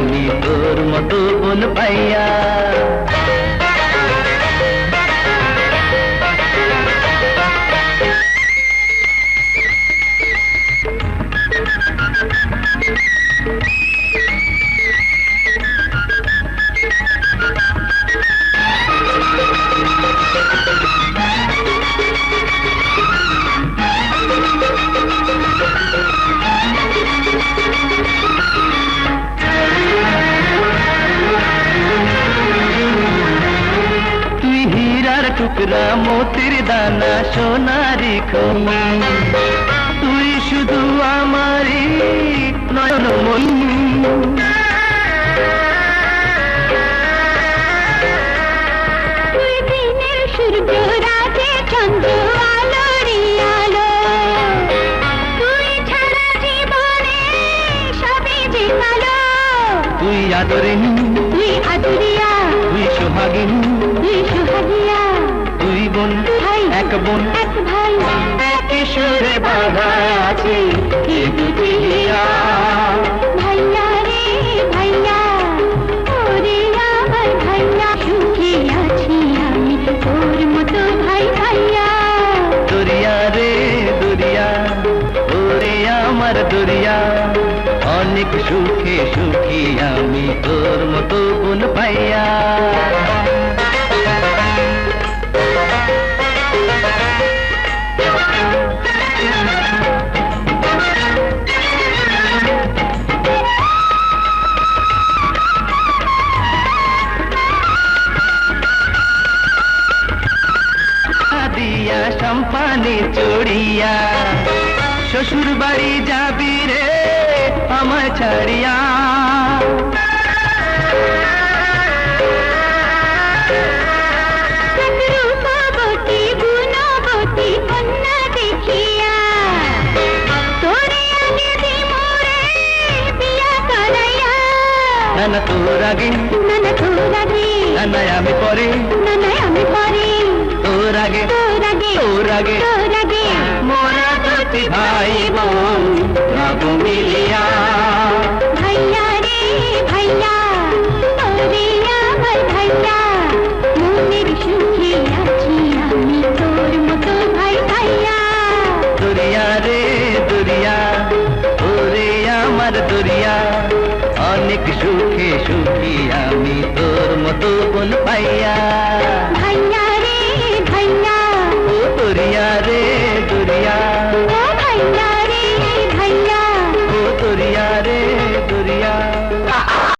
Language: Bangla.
मी तोर मधुबुल भैया। টুকরা মোতির দানা সোনারি তুই শুধু আমারই দিনের সূর্য রাতে চন্দ্র তুই আদরিনী তুই আদুরিয়া। তুই সোহাগিনী। তুই কিশোরে আছে এ ভাইয়া রে ভাইয়া ওরে আমার ভাইয়া। সুখে আছি আমি তোর মতো ভাই ভাইয়া। দরিয়া রে দরিয়া ওরে আমার দরিয়া। অনেক সুখে সুখী আমি তোর মতো বোন সম্পানে চড়িয়া। শ্বশুর বাড়ি যাবি রে আমায় ছাড়িয়া। রূপবতী গুণবতী কন্যা দেখিয়া। তোরে আগে দিমরে বিয়া আগে মোরা দুটি ভাই বোন রব মিলিয়া। ভাইয়া রে ভাইয়া আমার ভাইয়া। মনের সুখে আছি আমি তোর মতো ভাই ভাইয়া। দরিয়া রে দরিয়া ওরে আমার দরিয়া। অনেক সুখে সুখী আমি তোর মতো বোন পাইয়া